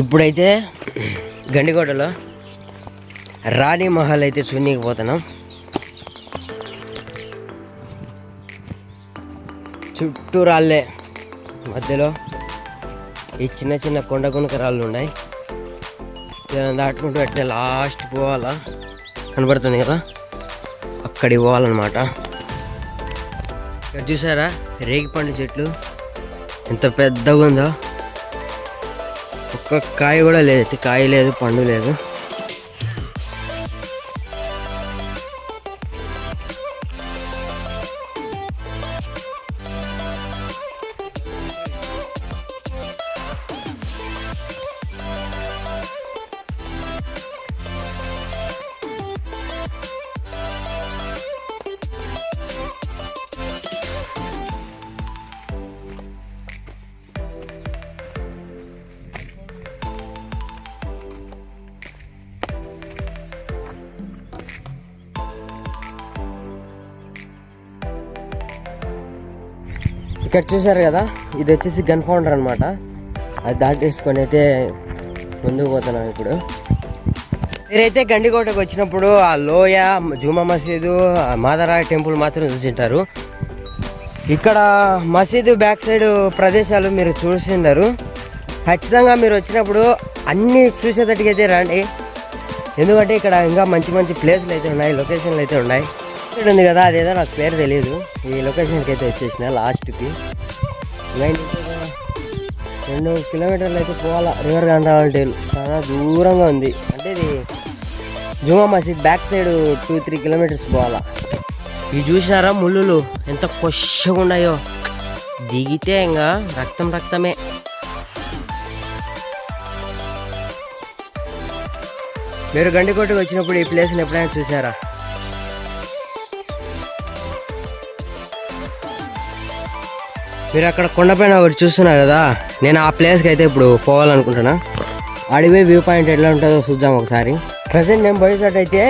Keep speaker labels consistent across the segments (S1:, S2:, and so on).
S1: ఇప్పుడైతే గండికోటలో రాణి మహల్ అయితే చూడనీకి పోతున్నాం. చుట్టూ రాళ్ళే మధ్యలో ఈ చిన్న చిన్న కొండ కొనుక రాళ్ళు ఉన్నాయి దాటుకుంటూ పెట్టే లాస్ట్ పోవాలా? కనబడుతుంది కదా? అక్కడికి పోవాలన్నమాట. ఇక్కడ చూసారా? రేగిపండు చెట్లు. ఎంత పెద్దగా ఉందో ఒక్క కాయ కూడా లేదు. కాయ లేదు పండు లేదు. ఇక్కడ చూసారు కదా ఇది వచ్చేసి గన్ ఫౌండర్ అనమాట అది దాటేసుకొని అయితే ముందుకు పోతున్నాం ఇప్పుడు. మీరైతే గండికోటకు వచ్చినప్పుడు ఆ లోయ జుమా మసీదు మాదరా టెంపుల్ మాత్రం చూసింటారు. ఇక్కడ మసీదు బ్యాక్ సైడ్ ప్రదేశాలు మీరు చూసిండారు. ఖచ్చితంగా మీరు వచ్చినప్పుడు అన్నీ అయితే రండి. ఎందుకంటే ఇక్కడ ఇంకా మంచి మంచి ప్లేస్లు అయితే ఉన్నాయి లొకేషన్లు అయితే ఉన్నాయి. ఇక్కడ ఉంది కదా అదేదో నాకు పేరు తెలియదు ఈ లొకేషన్కి అయితే వచ్చేసిన లాస్ట్. ఇంకా రెండు కిలోమీటర్లు అయితే పోవాలా. రివర్ గండ్రాలంటే చాలా దూరంగా ఉంది. అంటే ఇది Juma Masjid back side two three kilometres పోవాలా. ఇవి చూసినారా ముళ్ళులు? ఎంత కొచ్చగా ఉన్నాయో. దిగితే ఇంకా రక్తం రక్తమే. మీరు గండికోటకి వచ్చినప్పుడు ఈ ప్లేస్ని ఎప్పుడైనా చూసారా? మీరు అక్కడ కొండపైన ఒకటి చూస్తున్నారు కదా నేను ఆ ప్లేస్కి అయితే ఇప్పుడు పోవాలనుకుంటున్నా. అడివే వ్యూ పాయింట్ ఎట్లా ఉంటుందో చూద్దాం ఒకసారి. ప్రజెంట్ మేము పోయేటట్టయితే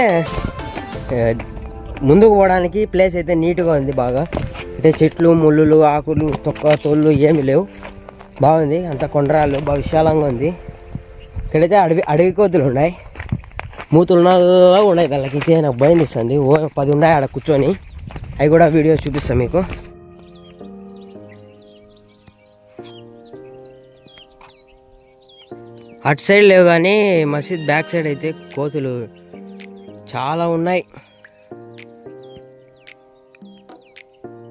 S1: ముందుకు పోవడానికి ప్లేస్ అయితే నీట్గా ఉంది బాగా. అంటే చెట్లు ముళ్ళు ఆకులు తొక్క తోళ్ళు ఏమి లేవు. బాగుంది అంత కొండరాళ్ళు బాగా విశాలంగా ఉంది. ఇక్కడైతే అడవి అడవి కోతులు ఉన్నాయి. మూతులు నల్లగా ఉన్నాయి దానికైతే నాకు భయం ఇస్తుంది ఓ పది ఉన్నాయి ఆడ కూర్చొని. అవి కూడా వీడియో చూపిస్తాను మీకు. అటు సైడ్ లేవు కానీ మసీద్ బ్యాక్ సైడ్ అయితే కోతులు చాలా ఉన్నాయి.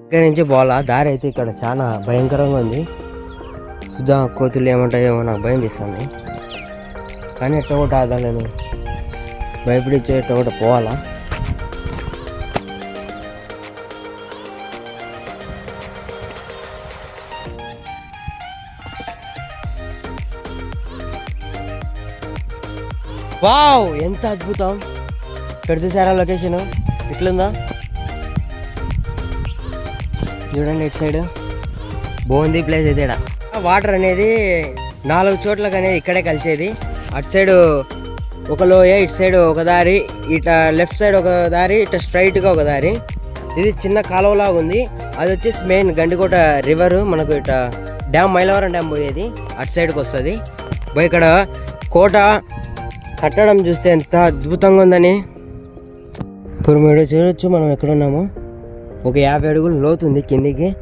S1: ఇక్కడ నుంచి పోవాలా? దారి అయితే ఇక్కడ చాలా భయంకరంగా ఉంది. చూద్దాం కోతులు ఏమంటాయేమో నాకు భయం తీస్తాను కానీ ఎట్ట ఒకటి ఆదా నేను భయపడిచ్చే ఎట్ట ఒకటి పోవాలా? వావ్ ఎంత అద్భుతం. ఇక్కడ చూసారా లొకేషన్? ఎట్లుందా చూడండి ఇటు సైడ్. బాగుంది ప్లేస్ అయితే ఈడ. వాటర్ అనేది నాలుగు చోట్ల అనేది ఇక్కడే కలిసేది. అటు సైడ్ ఒక లోయ ఇటు సైడ్ ఒక దారి ఇట లెఫ్ట్ సైడ్ ఒక దారి ఇట స్ట్రైట్గా ఒక దారి. ఇది చిన్న కాలువలాగా ఉంది. అది వచ్చేసి మెయిన్ గండికోట రివర్. మనకు ఇట డ్యామ్ మైలవరం డ్యామ్ పోయేది. అటు సైడ్కి వస్తుంది. పోయి ఇక్కడ కోట కట్టడం చూస్తే ఎంత అద్భుతంగా ఉందని. ఇప్పుడు మీరు చూడొచ్చు మనం ఎక్కడున్నాము ఒక యాభై అడుగులు లోతుంది కిందికి.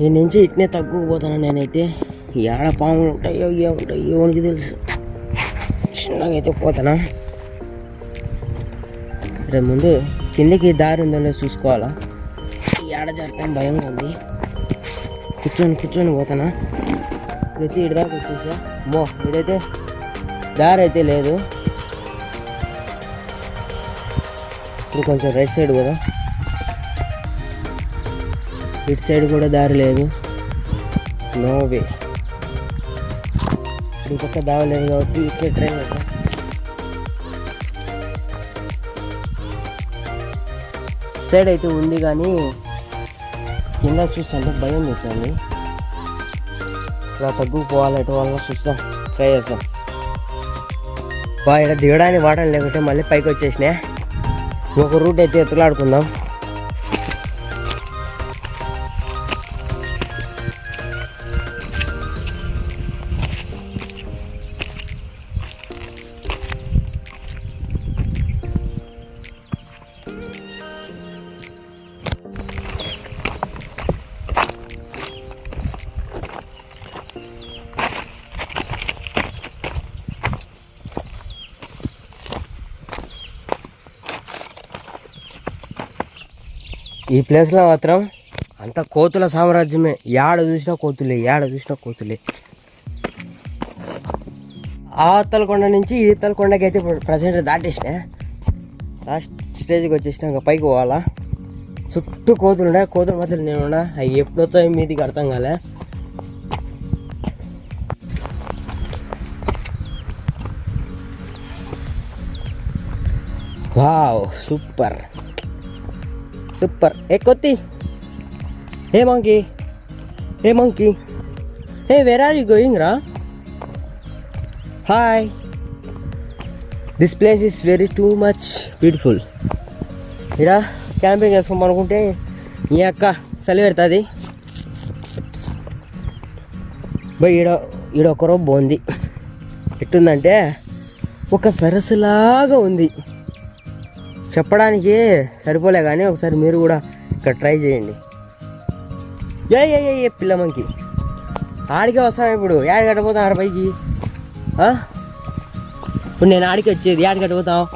S1: ఈ నుంచి ఇట్నే తగ్గుకుపోతాను నేనైతే. ఈ పాములు ఉంటాయో ఏ ఉంటాయో ఏమనికి తెలుసు. చిన్నగా అయితే పోతానా? రేపు ముందు కిందికి దారి ఉందో లేదో చూసుకోవాలా? ఈ ఆడ జరగడం భయంగా ఉంది. కూర్చొని కూర్చొని పోతానా? ప్రతి ఇడదాకా వచ్చేసా? మో ఇడైతే దారి అయితే లేదు. ఇప్పుడు కొంచెం రైట్ సైడ్ కూడా ఇటు సైడ్ కూడా దారి లేదు. నో వే ఈ పక్క దారి లేదు కాబట్టి ఇటు సైడ్ ట్రైన్ కదా సైడ్ అయితే ఉంది కానీ కింద చూస్తుంటే భయం తెచ్చింది ఇలా తగ్గుకుపోవాలి ఎటు వాళ్ళ చూస్తాం ట్రై చేస్తాం ఇక్కడ దిగడానికి వాటర్ లేకుంటే మళ్ళీ పైకి వచ్చేసినాయి? ఒక రూట్ అయితే ఎత్తులాడుకుందాం. ఈ ప్లేస్లో మాత్రం అంత కోతుల సామ్రాజ్యమే. ఏడ చూసినా కోతులే ఏడ చూసినా కోతులే. ఆ కొండ నుంచి ఈ కొండకి అయితే ఇప్పుడు ప్రజెంట్ దాటేసిన. లాస్ట్ స్టేజ్కి వచ్చేసినాక ఇంకా పైకి పోవాలా? చుట్టూ కోతులు ఉన్నాయి. కోతులు మాత్రం నేను ఉన్నా అవి ఎప్పుడు మీదికి అర్థం కాలే. వావ్ సూపర్ సూపర్ ఏ కొత్తి ఏ మంకీ ఏ మంకీ ఏ వేర్ ఆర్ యూ గోయింగ్ రా hi this place is very too much beautiful ఇక్కడ క్యాంపింగ్ చేసుకోమనుకుంటే అనుకుంటే ఈ అక్క చలి పెడుతుంది. బై ఈడ ఈడ ఒకరో బాగుంది ఎట్టుందంటే ఒక సరస్సులాగా ఉంది. చెప్పడానికి సరిపోలే కానీ ఒకసారి మీరు కూడా ఇక్కడ ట్రై చేయండి. ఏ ఏ ఏ ఏ పిల్ల మంకి. ఆడికే వస్తాను ఇప్పుడు? యాడి కట్టపోతాం ఆడ పైకి? ఇప్పుడు నేను ఆడికి వచ్చేది. యాడి కట్టపోతాం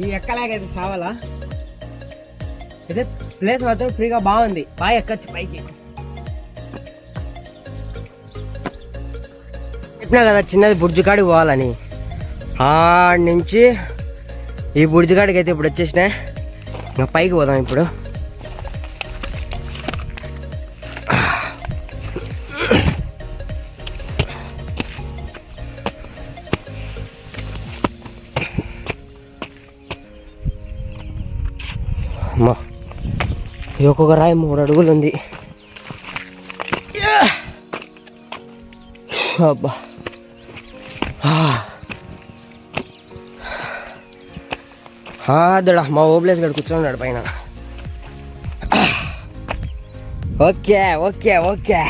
S1: ఈ ఎక్కలాగైతే సావాలా? అయితే ప్లేస్ మాత్రం ఫ్రీగా బాగుంది. బాగా ఎక్కచ్చు పైకి. చెప్పినా కదా చిన్నది బుర్జు కాడికి పోవాలని. ఆడ నుంచి ఈ బుర్జు కాడికి అయితే ఇప్పుడు వచ్చేసిన. ఇంకా పైకి పోదాం ఇప్పుడు. ఈ ఒక్కొక్క రాయి మూడు అడుగులు ఉంది. అబ్బా. అదడా మా ఓబ్లేస్ గడు కూర్చోన్నాడు పైన. Okay okay okay.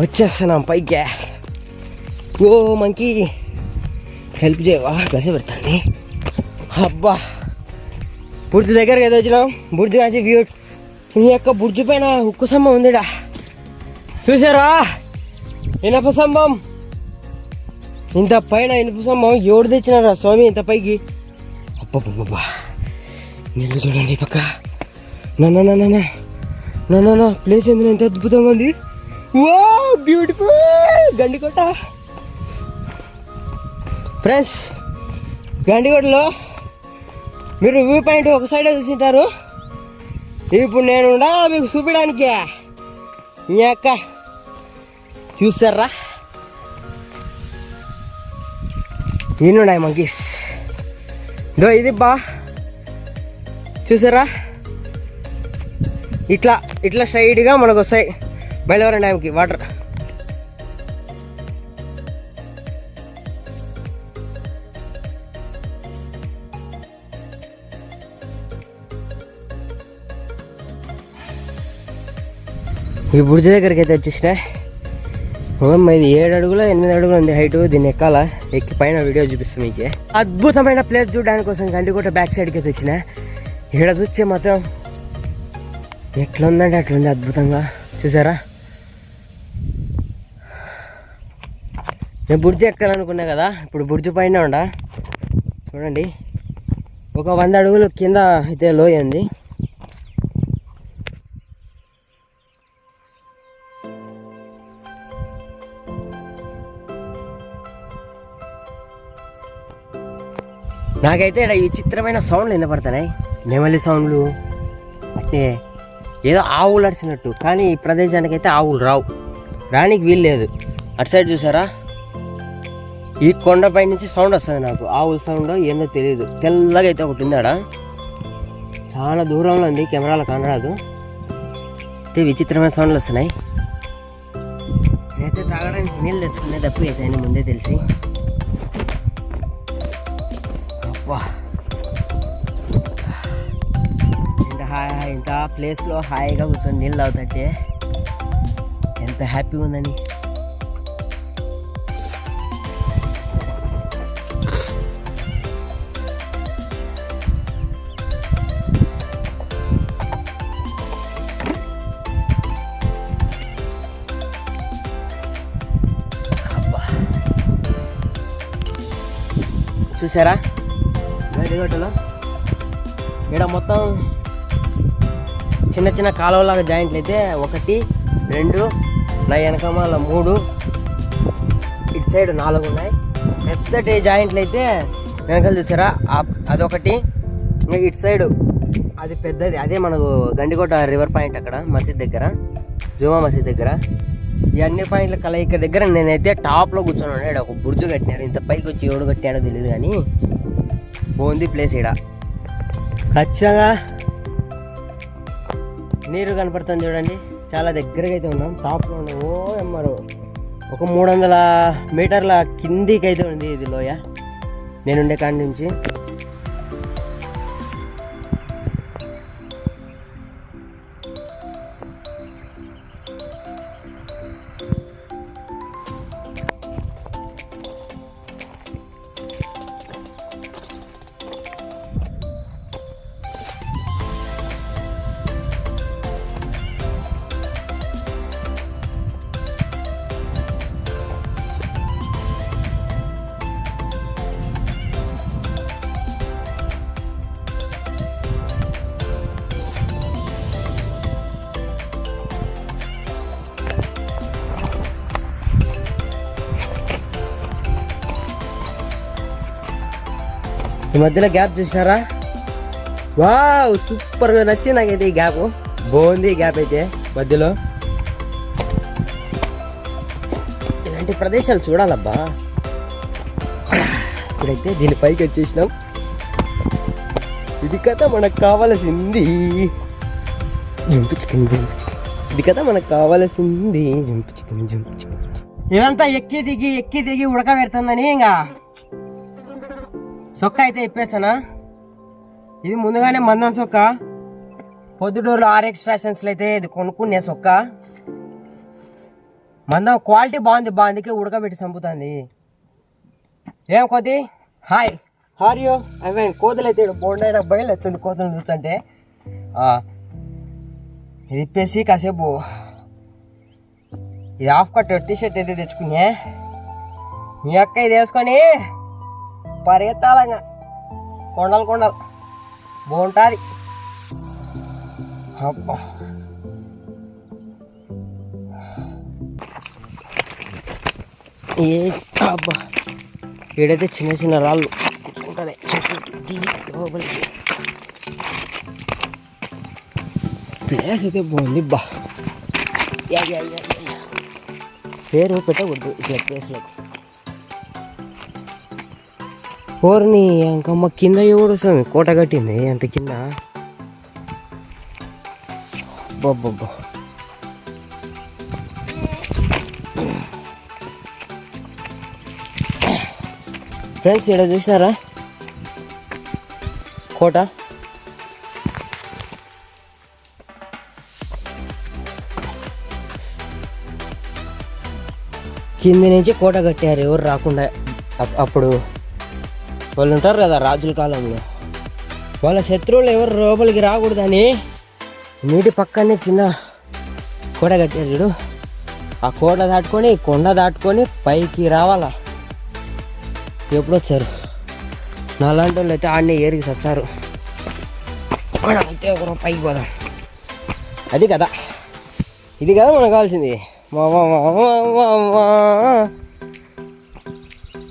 S1: వచ్చేస్తున్నాం పైకే. ఓ మంకి. హెల్ప్ చేయవా? గస పెడతాను అబ్బా. బుర్జు దగ్గరికి ఏదో వచ్చినాం. బుర్జు కాసి వ్యూ ఈ యొక్క బుర్జు పైన ఉక్కు స్తంభం ఉందిడా? చూసారా? ఇనప స్తంభం. ఇంత పైన ఇనుప స్తంభం ఎవడు తెచ్చినారా స్వామి ఇంత పైకి? అబ్బబ్బబ్బా నీళ్ళు చూడండి పక్క. నన్న నన్న నన్న ప్లేస్ ఎందుకు ఎంత అద్భుతంగా ఉంది. వా బ్యూటిఫుల్ గండికోట. ఫ్రెండ్స్ గండికోటలో మీరు వ్యూ పాయింట్ ఒక సైడే చూసింటారు. ఇప్పుడు నేను మీకు చూపించడానికి. ఈ అక్క చూస్తారా ఈయనున్నాయి మంకీస్. దో ఇది బా. చూసారా? ఇట్లా ఇట్లా స్ట్రైట్గా మనకు వస్తాయి బయలువరం డ్యామ్కి వాటర్ ఈ బుర్జి దగ్గరికి అయితే వచ్చేసిన ఇది ఏడు అడుగులు ఎనిమిది అడుగులు ఉంది హైట్ దీన్ని ఎక్కాల. ఎక్కి పైన వీడియో చూపిస్తాం మీకు. అద్భుతమైన ప్లేస్ చూడడానికి కోసం గండికోట బ్యాక్ సైడ్కి అయితే వచ్చిన. ఇక్కడ చూస్తే మాత్రం ఎట్లా ఉందంటే అట్లుంది అద్భుతంగా. చూసారా? నేను బుర్జి ఎక్కాలనుకున్నా కదా ఇప్పుడు బుర్జి పైన ఉండ. చూడండి. ఒక వంద అడుగులు కింద అయితే లోయ ఉంది. నాకైతే ఇక్కడ విచిత్రమైన సౌండ్లు వినపడుతున్నాయి నెమలి సౌండ్లు అంటే ఏదో ఆవులు అడిచినట్టు కానీ ఈ ప్రదేశానికి అయితే ఆవులు రావు. రానికి వీలు లేదు. అటు సైడ్ చూసారా? ఈ కొండపై నుంచి సౌండ్ వస్తుంది నాకు. ఆవుల సౌండ్ ఏందో తెలియదు తెల్లగా అయితే ఒకటి ఉంది ఆడ చాలా దూరంలో ఉంది. కెమెరాలో కనరాదు. అయితే విచిత్రమైన సౌండ్లు వస్తున్నాయి. నేనైతే తాగడానికి నీళ్ళు తెచ్చుకునే తప్పు అయితే ముందే తెలిసి. వా. ఇంత హాయ్ ఇంత ప్లేస్లో హాయిగా కూర్చొని నీళ్ళు అవుతుంటే ఎంత హ్యాపీగా ఉందని. చూసారా? గడిగొట్టలో ఇక్కడ మొత్తం చిన్న చిన్న కాలువలాగా జాయింట్లు అయితే ఒకటి రెండు నా వెనకమాల మూడు ఇటు సైడ్ నాలుగు ఉన్నాయి. పెద్దటి జాయింట్లు అయితే వెనకాల చూసారా? అదొకటి ఇంకా ఇటు సైడ్ అది పెద్దది. అదే మనకు గండికోట రివర్ పాయింట్ అక్కడ మసీద్ దగ్గర జుమా మసీద్ దగ్గర. ఈ అన్ని పాయింట్ల కలయిక దగ్గర నేనైతే టాప్లో కూర్చొని ఉన్నాడు ఒక బుర్జు కట్టినారు. ఇంత పైకి వచ్చి ఎవడు కట్టాడో తెలియదు కానీ. బాగుంది ప్లేస్ ఇక్కడ ఖచ్చితంగా నీరు కనపడుతుంది చూడండి. చాలా దగ్గరగా అయితే ఉన్నాం. టాప్లో ఉన్నాం. ఓ ఎమ్మరు ఒక మూడు వందల మీటర్ల కిందికి అయితే ఉంది ఇది లోయ. నేనుండే కాడి నుంచి. ఈ మధ్యలో గ్యాప్ చూసినారా? వావ్ సూపర్గా నచ్చింది నాకైతే ఈ గ్యాప్. బాగుంది ఈ గ్యాప్ అయితే మధ్యలో. ఇలాంటి ప్రదేశాలు చూడాలబ్బా. ఇప్పుడైతే దీని పైకి వచ్చేసినాం. ఇది కదా మనకు కావాల్సింది. Jump chicken jump chicken. ఇది కదా మనకు కావాల్సింది. Jump chicken jump chicken. ఇదంతా ఎక్కి దిగి ఎక్కి దిగి ఉడకబెడుతుందని ఇంకా. సొక్క అయితే ఇప్పేసానా ఇది ముందుగానే మందం సొక్క. పొద్దుటూరులో ఆర్ఎక్స్ ఫ్యాషన్స్లో అయితే ఇది కొనుక్కునే సొక్క. మందం క్వాలిటీ బాగుంది బాగుందికి ఉడకబెట్టి చంపుతుంది. ఏం కొద్ది hi. Are you I mean కోతులు అయితే బోండైనా బయలు వచ్చింది కోతులు చూస్తుంటే. ఇది ఇప్పేసి కాసేపు. ఇది హాఫ్ కట్ టీ షర్ట్ అయితే తెచ్చుకునే. మీ అక్క ఇది వేసుకొని పరిగెత్తాలంగా. కొండలు కొండలు. బాగుంటుంది. అబ్బా. ఏ అబ్బా. ఏడైతే చిన్న చిన్న రాళ్ళు కుట్టుకుంటానే చెట్టుకి దిగి లోపలికి. ప్లేస్ అయితే బాగుంది బా. పేరు పెట్టకూడదు ఇట్లా ప్లేస్లకు. ఓర్ని ఇంకమ్మ కింద ఎవడు స్వామి కోట కట్టింది. అంత కింద? బొబ్బబ్బో. ఫ్రెండ్స్ ఇక్కడ చూసినారా? కోట? కింది నుంచి కోట కట్టారు. ఎవరు రాకుండా అప్- అప్పుడు వాళ్ళు ఉంటారు కదా రాజుల కాలంలో. వాళ్ళ శత్రువులు ఎవరు లోపలికి రాకూడదని నీటి పక్కనే చిన్న కోట కట్టారు చూడు. ఆ కోట దాటుకొని కొండ దాటుకొని పైకి రావాలా? ఎప్పుడు వచ్చారు? నాలాంటి వాళ్ళు అయితే ఆడనే ఏరికి చచ్చారు. అయితే ఒకరు పైకి పోదాం. అది కదా. ఇది కదా మనకు కావాల్సింది.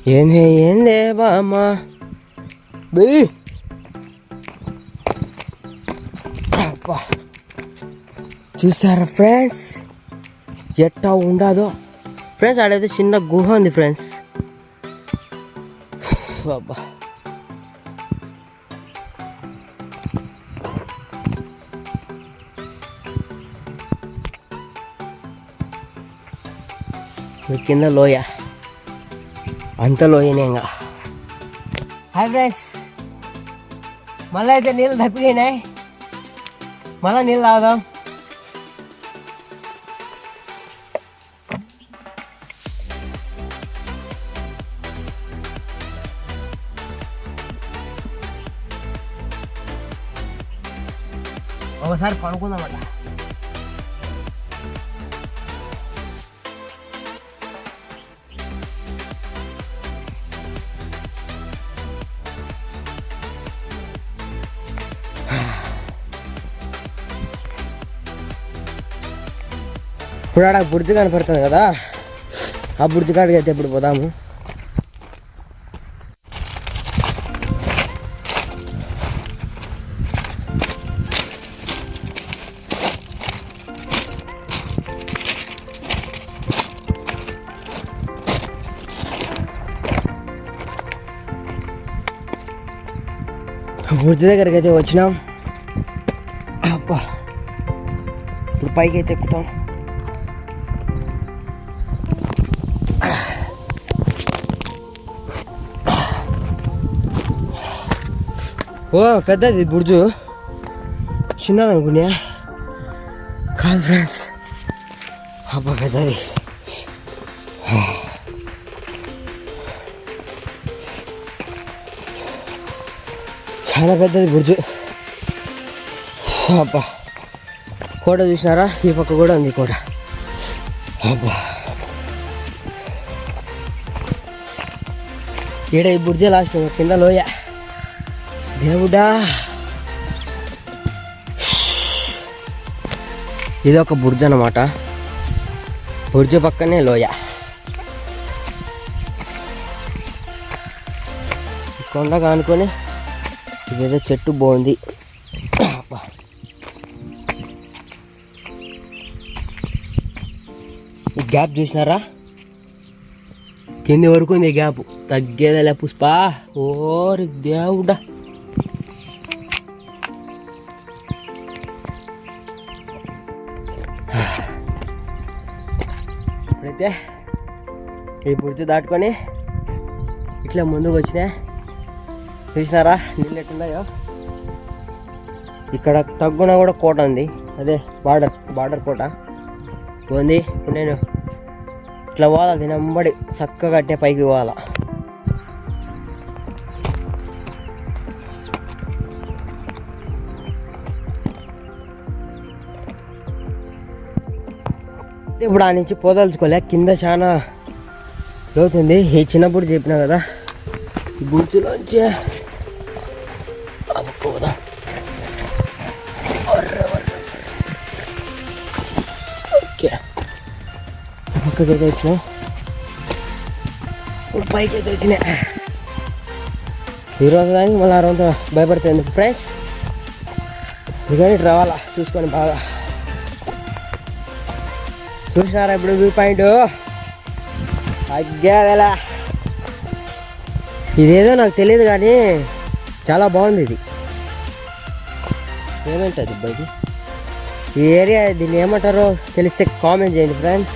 S1: ఏందే ఏందే బామ్మ? బెయ్యి అబ్బా. చూసారా ఫ్రెండ్స్? ఎట్టా ఉండదో. ఫ్రెండ్స్ ఆడైతే చిన్న గుహ ఉంది ఫ్రెండ్స్. అబ్బా. కింద లోయ. అంత లోయనే ఇంకా. హాయ్ ఫ్రెండ్స్ మళ్ళీ అయితే నీళ్ళు తప్పినాయి మళ్ళీ నీళ్ళు తాగుదాం. ఒకసారి పడుకుందామట ఇప్పుడు ఆడ బుర్జు కనపడుతుంది కదా. ఆ బుర్జు కాడికి అయితే ఇప్పుడు పోదాము. బుర్జు దగ్గరికి అయితే వచ్చినాం. అబ్బా. ఇప్పుడు పైకి అయితే ఎక్కుతాం. ఓ పెద్దది బుర్జు. చిన్నది అనుకున్నా. కాదు ఫ్రెండ్స్. అబ్బా పెద్దది. చాలా పెద్దది బుర్జు. అబ్బా. కోట చూసినారా? ఈ పక్క కూడా ఉంది కోట. అబ్బా. ఈడ ఈ బుర్జే లాస్ట్ కింద లోయ. దేవుడా ఇది ఒక బుర్జ్ అన్నమాట బుర్జ్ పక్కనే లోయ కొండగా కొండ కానుకొని ఇదేదో చెట్టు బాగుంది ఈ గ్యాప్ చూసినారా కింది వరకు ఉంది ఈ గ్యాప్ తగ్గేదేలే పుష్ప ఓరి దేవుడా అయితే ఈ బుర్జి దాటుకొని ఇట్లా ముందుకు వచ్చినా. చూసినారా? నీళ్ళు ఎట్టున్నాయో ఇక్కడ తగ్గున కూడా కోట ఉంది. అదే బార్డర్ బార్డర్ కోట. ఉంది. నేను ఇట్లా పోవాలా? తినంబడి చక్కగా అట్టే పైకి పోవాలా? ఇప్పుడు ఆ నుంచి పోదలుచుకోలే. కింద చాలా లోతుంది. ఈ చిన్నప్పుడు చెప్పినా కదా. ఈ బూచులోంచి పోదాం. ఓకే పక్కకి అయితే వచ్చినాం ఇప్పుడు పైకి అయితే వచ్చినాయి ఈరోజు దానికి మళ్ళీ ఆ రోజు భయపడుతుంది ఫ్రెండ్స్ ఇదిగోని ఇటు రావాలా? చూసుకొని బాగా. చూసారా ఇప్పుడు వ్యూ పాయింట్? అగ్గేదలా ఇదేదో నాకు తెలియదు కానీ చాలా బాగుంది ఇది. ఏమంటుంది బయట ఈ ఏరియా దీన్ని ఏమంటారో తెలిస్తే కామెంట్ చేయండి ఫ్రెండ్స్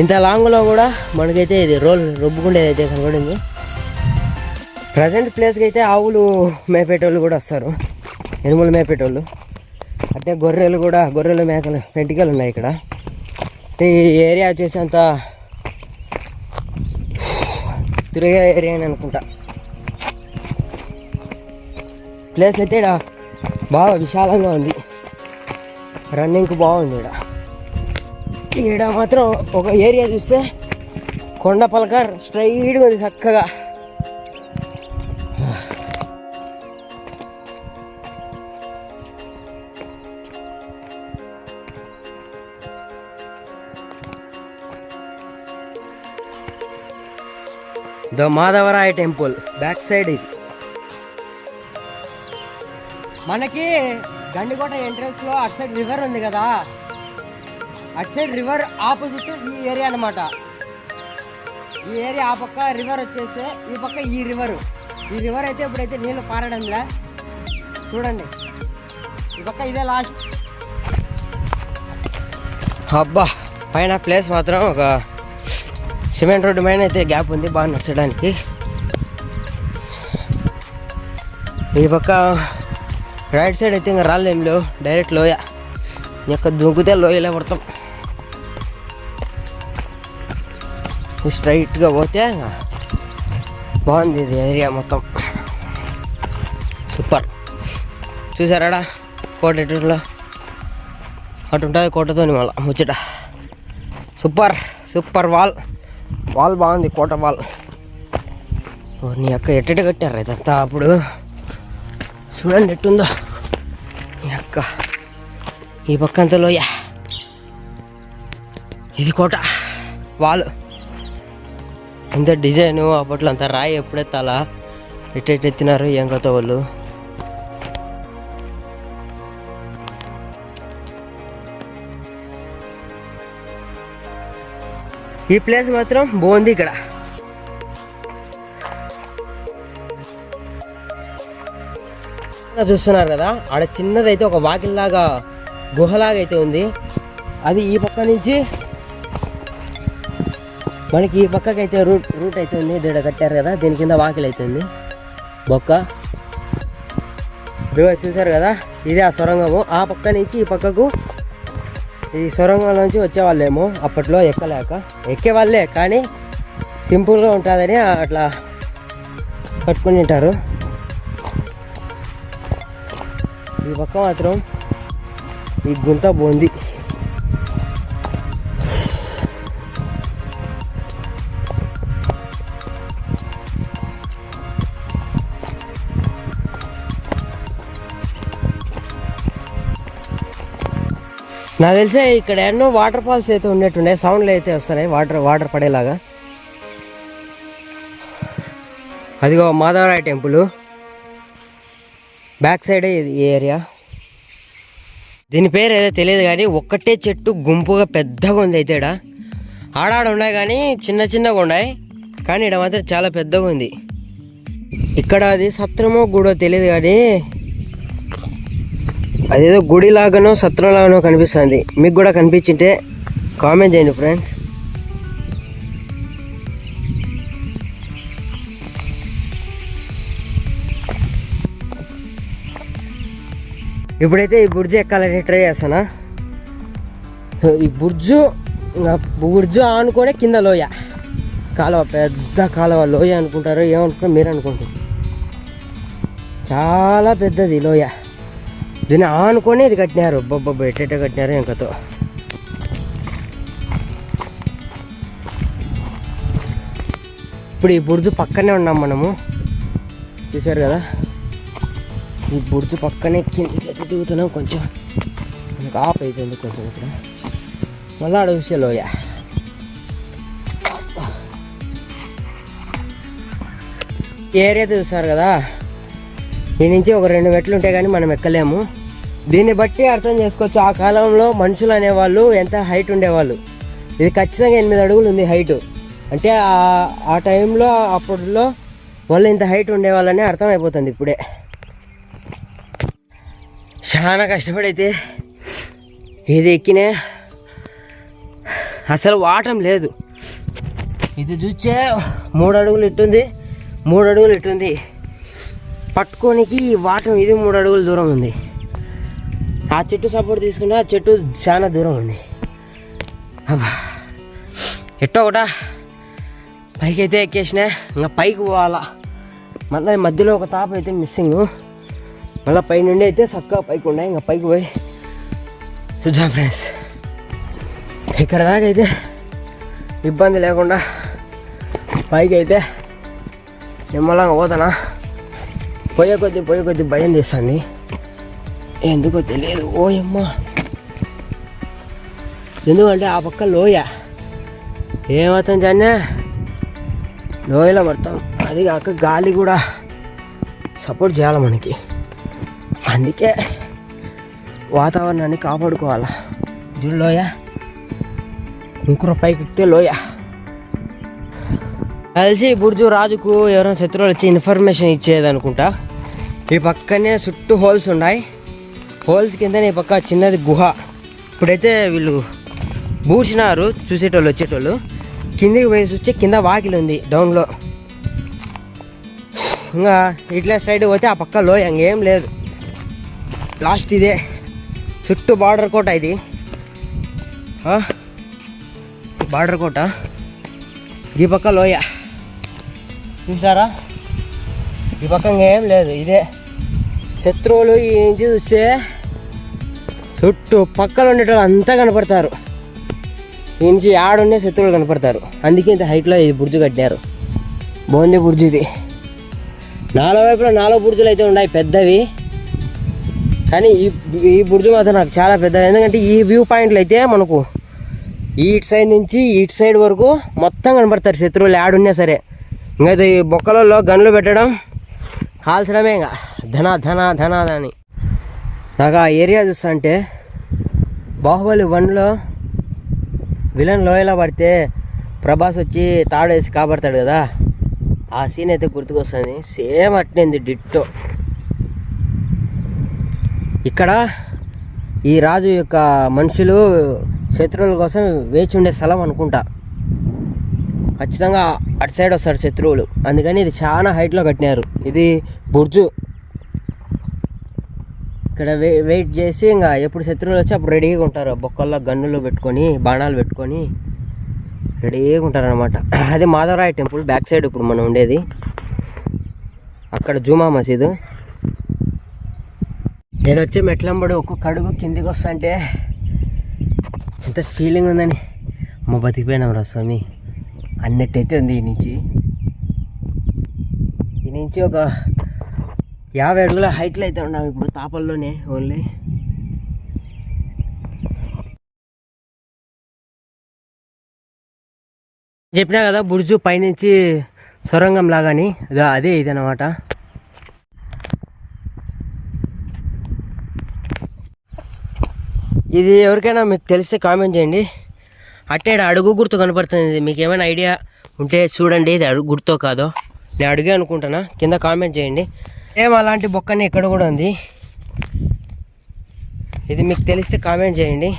S1: ఇంత లాంగ్లో కూడా మనకైతే ఇది రోల్ రుబ్బుకుండేది అయితే కనబడింది ప్రజెంట్ ప్లేస్కి అయితే ఆవులు మేపేటోళ్ళు కూడా వస్తారు. ఎనుములు మేపేటోళ్ళు. అంటే గొర్రెలు కూడా గొర్రెలు మేకలు వెంటికలు ఉన్నాయి ఇక్కడ. అంటే ఈ ఏరియా వచ్చేసి అంత తిరిగే ఏరియా అని అనుకుంటా. ప్లేస్ అయితే ఇక్కడ బాగా విశాలంగా ఉంది. రన్నింగ్కి బాగుంది ఇక్కడ ఈడ మాత్రం ఒక ఏరియా చూస్తే కొండ పలక స్ట్రైట్గా ఉంది చక్కగా. The Madhavaraya temple back side ఇది. మనకి గండికోట ఎంట్రన్స్లో అటు సైడ్ రివర్ ఉంది కదా? అటు సైడ్ రివర్ ఆపోజిట్ ఈ ఏరియా అన్నమాట. ఈ ఏరియా ఆ పక్క రివర్ వచ్చేస్తే ఈ పక్క ఈ రివర్. ఈ రివర్ అయితే ఇప్పుడైతే నీళ్ళు పారడంలే. చూడండి. ఈ పక్క ఇదే లాస్ట్. అబ్బా పైన ప్లేస్ మాత్రం ఒక సిమెంట్ రోడ్డు పైన అయితే గ్యాప్ ఉంది బాగా నచ్చడానికి ఈ పక్క రైట్ సైడ్ అయితే ఇంకా రాలేం లేవు డైరెక్ట్ లోయ. ఇంకా యొక్క దుంకుతే లోయలే పడతాం స్ట్రైట్గా పోతే ఇంకా బాగుంది ఇది ఏరియా మొత్తం. సూపర్ చూసారాడా? కోట ఎటులో అటు ఉంటుంది కోటతో మళ్ళీ ముచ్చట. సూపర్ సూపర్ వాల్ వాల్ బాగుంది కోట వాల్. ఓ, నీ అక్క ఎట్టెట కట్టారు ఇదంతా అప్పుడు? చూడండి ఎట్టుందో. నీ అక్క. ఈ పక్క లోయ. ఇది కోట వాల్. ఇంత డిజైను అప్పట్లో అంత రాయి ఎప్పుడెత్తాలా? ఎట్ట ఏం కథ వాళ్ళు? ఈ ప్లేస్ మాత్రం బాగుంది ఇక్కడ. చూస్తున్నారు కదా ఆడ చిన్నదైతే ఒక వాకిల్లాగా గుహలాగా అయితే ఉంది. అది ఈ పక్క నుంచి మనకి ఈ పక్కకి అయితే రూట్ రూట్ అయితే ఉంది. దీడ కట్టారు కదా దీని కింద వాకిల్ అవుతుంది బొక్క. ఇదిగో చూసారు కదా ఇదే ఆ సొరంగము. ఆ పక్క నుంచి ఈ పక్కకు ఈ సొరంగం నుంచి వచ్చేవాళ్ళేమో అప్పట్లో ఎక్కలేక. ఎక్కేవాళ్ళే కానీ సింపుల్గా ఉంటుందని అట్లా కట్టుకుని ఉంటారు ఈ పక్క మాత్రం ఈ గుంత బోంది. నాకు తెలిసే ఇక్కడ ఎన్నో వాటర్ ఫాల్స్ అయితే ఉన్నట్టున్నాయి. సౌండ్లు అయితే వస్తున్నాయి. వాటర్ వాటర్ పడేలాగా. అదిగో మాధవరాయ టెంపుల్. బ్యాక్ సైడే ఇది ఈ ఏరియా. దీని పేరు ఏదో తెలియదు కానీ ఒక్కటే చెట్టు గుంపుగా పెద్దగా ఉంది అయితే ఈడ. ఆడాడ ఉన్నాయి కానీ చిన్న చిన్నగా ఉన్నాయి. కానీ ఇక్కడ మాత్రం చాలా పెద్దగా ఉంది. ఇక్కడ అది సత్రమో గుడో తెలియదు కానీ అదేదో గుడి లాగానో సత్రం లాగానో కనిపిస్తుంది. మీకు కూడా కనిపించింటే కామెంట్ చేయండి ఫ్రెండ్స్ ఇప్పుడైతే ఈ బుర్జు ఎక్కాలని ట్రై చేస్తానా? ఈ బుర్జు బుర్జు ఆనుకోనే కింద లోయ. కాలువ పెద్ద కాలువ లోయ అనుకుంటారు ఏమనుకుంటారు మీరు అనుకుంటారు. చాలా పెద్దది లోయ. దీన్ని ఆనుకొని ఇది కట్టినారు. బొబ్బొబ్బ ఎట్టేట కట్టినారు ఇంకతో ఇప్పుడు ఈ బుర్జు పక్కనే ఉన్నాం మనము. చూసారు కదా? ఈ బుర్జు పక్కనే కిందికి అయితే దిగుతున్నాం కొంచెం. మనకు ఆఫ్ అవుతుంది కొంచెం ఇక్కడ. మళ్ళీ ఆడ చూసే లోయ. ఏరియా చూసారు కదా? ఈ నుంచి ఒక రెండు మెట్లు ఉంటాయి కానీ మనం ఎక్కలేము. దీన్ని బట్టి అర్థం చేసుకోవచ్చు ఆ కాలంలో మనుషులు అనేవాళ్ళు ఎంత హైట్ ఉండేవాళ్ళు. ఇది ఖచ్చితంగా ఎనిమిది అడుగులు ఉంది హైట్. అంటే ఆ- టైంలో అప్పట్లో వాళ్ళు ఇంత హైట్ ఉండేవాళ్ళని అర్థమైపోతుంది ఇప్పుడే. చాలా కష్టపడైతే ఇది ఎక్కినే అసలు వాటం లేదు. ఇది చూచే మూడు అడుగులు ఇట్టుంది మూడు అడుగులు ఇట్టుంది. పట్టుకోనికి ఈ వాటం ఇది మూడు అడుగుల దూరం ఉంది. ఆ చెట్టు సపోర్ట్ తీసుకుంటే ఆ చెట్టు చాలా దూరం ఉంది. అబ్బా. ఎట్టో ఒకట? పైకి అయితే ఎక్కేసిన ఇంకా పైకి పోవాలా. మళ్ళీ మధ్యలో ఒక తాప అయితే మిస్సింగ్ మళ్ళీ పై నుండి అయితే చక్కగా పైకి ఉన్నాయి ఇంకా పైకి పోయి చూద్దాం ఫ్రెండ్స్ ఇక్కడ దాకా అయితే ఇబ్బంది లేకుండా పైకి అయితే నిమ్మలంగా పోతానా. పోయే కొద్ది పోయే కొద్ది భయం తీస్తుంది ఎందుకో తెలియదు. ఓయమ్మ. ఎందుకంటే ఆ పక్క లోయ. ఏమవుతుంది జాన్యా లోయలో పడతాం అది కాక గాలి కూడా సపోర్ట్ చేయాలి మనకి. అందుకే వాతావరణాన్ని కాపాడుకోవాలా. చూడు లోయ. ఇంకొక పైకి ఎక్కితే లోయ. కలిసి బుర్జు రాజుకు ఎవరైనా శత్రువులు వచ్చి ఇన్ఫర్మేషన్ ఇచ్చేది అనుకుంటా ఈ పక్కనే చుట్టూ హోల్స్ ఉన్నాయి. హోల్స్ కింద ఈ పక్క చిన్నది గుహ. ఇప్పుడైతే వీళ్ళు బూసినారు చూసేటోళ్ళు వచ్చేటోళ్ళు. కిందికి పోయి వచ్చి కింద వాకిలి ఉంది డౌన్లో ఇంకా ఇట్లా స్ట్రైట్ పోతే ఆ పక్క లోయ ఇంకేం లేదు. లాస్ట్ ఇదే. చుట్టూ బార్డర్ కోట ఇది. బార్డర్ కోట. ఈ పక్క లోయ. చూసారా ఈ పక్కన ఏం లేదు ఇదే. శత్రువులు ఏం చూస్తే చుట్టూ పక్కన ఉండేటోళ్ళు అంతా కనపడతారు. ఈ నుంచి ఆడుండే శత్రువులు కనపడతారు. అందుకే ఇంత హైట్లో ఇది బుర్జు కట్టారు. బాగుంది బుర్జు ఇది. నాలుగు వైపులో నాలుగు బుర్జులు అయితే ఉన్నాయి పెద్దవి. కానీ ఈ ఈ బుర్జు మాత్రం నాకు చాలా పెద్దది. ఎందుకంటే ఈ వ్యూ పాయింట్లు అయితే మనకు ఈ ఇటు సైడ్ నుంచి ఇటు సైడ్ వరకు మొత్తం కనపడతారు శత్రువులు ఆడున్నా సరే. ఇంకా ఈ బొక్కలలో గన్లు పెట్టడం కాల్చడమే ఇంకా. ధన ధన ధన అని. నాకు ఆ ఏరియా చూస్తా అంటే బాహుబలి వన్లో విలన్ లోయలో పడితే ప్రభాస్ వచ్చి తాడేసి కాపాడతాడు కదా. ఆ సీన్ అయితే గుర్తుకొస్తుంది. సేమ్ అట్నేంది డిట్టో. ఇక్కడ ఈ రాజు యొక్క మనుషులు శత్రువుల కోసం వేచి ఉండే స్థలం అనుకుంటా. ఖచ్చితంగా అటు సైడ్ వస్తారు శత్రువులు. అందుకని ఇది చాలా హైట్లో కట్టినారు. ఇది బుర్జు. ఇక్కడ వే వెయిట్ చేసి ఇంకా ఎప్పుడు శత్రువులు వచ్చి అప్పుడు రెడీగా ఉంటారు. బొక్కల్లో గన్నులు పెట్టుకొని బాణాలు పెట్టుకొని రెడీగా ఉంటారు అనమాట అది మాధవరాయ టెంపుల్ బ్యాక్ సైడ్ ఇప్పుడు మనం ఉండేది. అక్కడ జూమా మసీదు. నేను వచ్చే మెట్లంబడి ఒక్కొక్క అడుగు కిందికి వస్తా అంటే ఎంత ఫీలింగ్ ఉందని. మా బతికిపోయినాం రా స్వామి. అన్నట్టయితే ఉంది ఈ నుంచి. ఈ నుంచి ఒక యాభై అడుగుల హైట్లో అయితే ఉన్నాం ఇప్పుడు తాపల్లోనే ఓన్లీ. చెప్పినా కదా బుర్జు పైనుంచి సొరంగం లాగాని అదో అదే ఇదన్నమాట. ఇది ఎవరికైనా మీకు తెలిస్తే కామెంట్ చేయండి. అట్టే అడుగు గుర్తు కనపడుతుంది. మీకు ఏమైనా ఐడియా ఉంటే చూడండి ఇది అడుగు గుర్తో కాదో. నేను అడిగే అనుకుంటున్నా కింద కామెంట్ చేయండి. ఏం అలాంటి బొక్కని ఇక్కడ కూడా ఉంది. ఇది మీకు తెలిస్తే కామెంట్ చేయండి.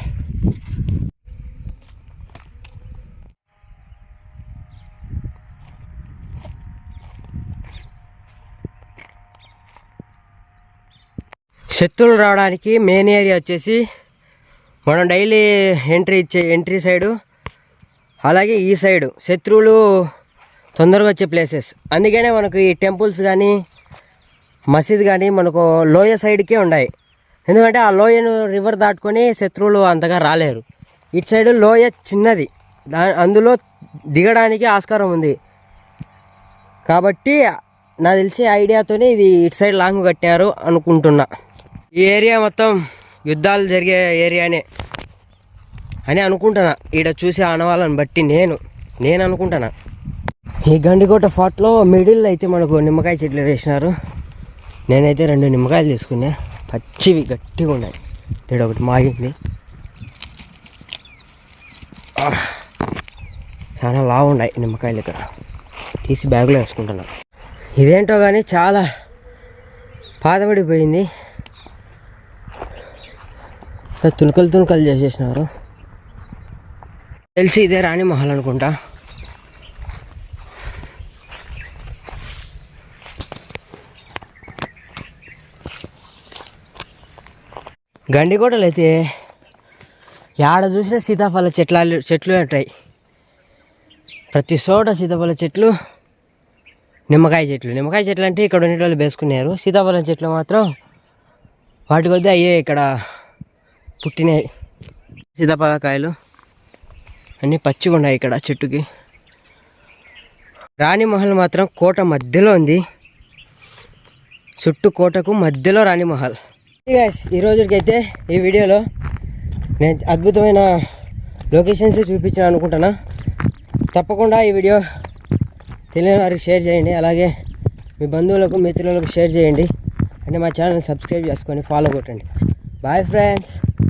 S1: శత్రువులు రావడానికి మెయిన్ ఏరియా వచ్చేసి మనం డైలీ ఎంట్రీ ఇచ్చే ఎంట్రీ సైడు అలాగే ఈ సైడు శత్రువులు తొందరగా వచ్చే ప్లేసెస్. అందుకనే మనకు ఈ టెంపుల్స్ కానీ మసీద్ కానీ మనకు లోయ సైడ్కే ఉన్నాయి ఎందుకంటే ఆ లోయను రివర్ దాటుకొని శత్రువులు అంతగా రాలేరు. ఇటు సైడు లోయ చిన్నది. దా అందులో దిగడానికి ఆస్కారం ఉంది. కాబట్టి నాకు తెలిసే ఐడియాతోనే ఇది ఇటు సైడ్ లాంగ్ కట్టారు అనుకుంటున్నా. ఈ ఏరియా మొత్తం యుద్ధాలు జరిగే ఏరియానే అని అనుకుంటాను ఈడ చూసే ఆనవాళ్ళని బట్టి నేను నేను అనుకుంటాను ఈ గండికోట ఫాట్లో మిడిల్ అయితే మనకు నిమ్మకాయ చెట్లు వేసినారు. నేనైతే రెండు నిమ్మకాయలు తీసుకున్నా. పచ్చివి గట్టిగా ఉన్నాయి. తేడా ఒకటి మాగింది. చాలా లావు ఉన్నాయి నిమ్మకాయలు ఇక్కడ. తీసి బ్యాగులో వేసుకుంటున్నాను ఇదేంటో కానీ చాలా పాతబడిపోయింది. తునకలు తునుకలు చేసేసినారు. తెలిసి ఇదే రాణి మహల్ అనుకుంటా. గండికోటలు అయితే యాడ చూసినా సీతాఫల చెట్లు చెట్లు ఉంటాయి. ప్రతి చోట సీతాఫల చెట్లు నిమ్మకాయ చెట్లు. నిమ్మకాయ చెట్లు అంటే ఇక్కడ ఉండేటోళ్ళు వేసుకున్నారు సీతాఫలం చెట్లు మాత్రం వాటికొద్దీ అయ్యే ఇక్కడ పుట్టినాయి. సీతాఫలకాయలు. అన్నీ పచ్చిగా ఉన్నాయి ఇక్కడ చెట్టుకి. రాణిమహల్ మాత్రం కోట మధ్యలో ఉంది. చుట్టూ కోటకు మధ్యలో రాణిమహల్ గైస్ ఈ రోజుకైతే ఈ వీడియోలో నేను అద్భుతమైన లొకేషన్స్ చూపించిన అనుకుంటున్నా. తప్పకుండా ఈ వీడియో తెలియని వారికి షేర్ చేయండి. అలాగే మీ బంధువులకు మిత్రులకు షేర్ చేయండి. అంటే మా ఛానల్ సబ్స్క్రైబ్ చేసుకొని ఫాలో కొట్టండి. Bye friends